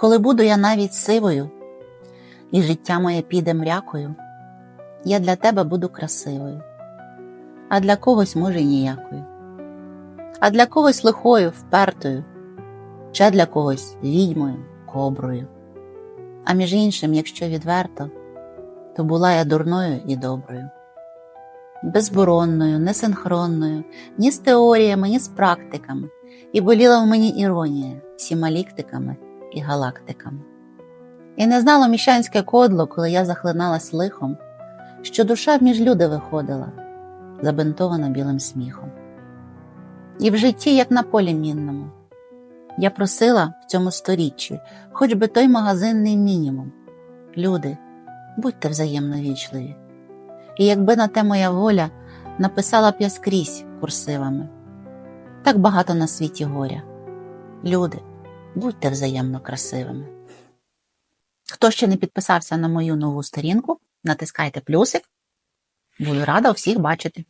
Коли буду я навіть сивою, і життя моє піде мрякою, я для тебе буду красивою, а для когось, може, ніякою, а для когось лихою, впертою, ще для когось відьмою, коброю. А між іншим, якщо відверто, то була я дурною і доброю, безборонною, несинхронною, ні з теоріями, ні з практиками, і боліла в мені іронія всіма ліктиками і галактиками. І не знало міщанське кодло, коли я захлиналась лихом, що душа між люди виходила, забинтована білим сміхом. І в житті, як на полі мінному, я просила в цьому сторіччі, хоч би той магазинний мінімум. Люди, будьте взаємно вічливі. І якби на те моя воля написала б я скрізь курсивами. Так багато на світі горя. Люди, будьте взаємно красивими. Хто ще не підписався на мою нову сторінку, натискайте плюсик. Буду рада всіх бачити.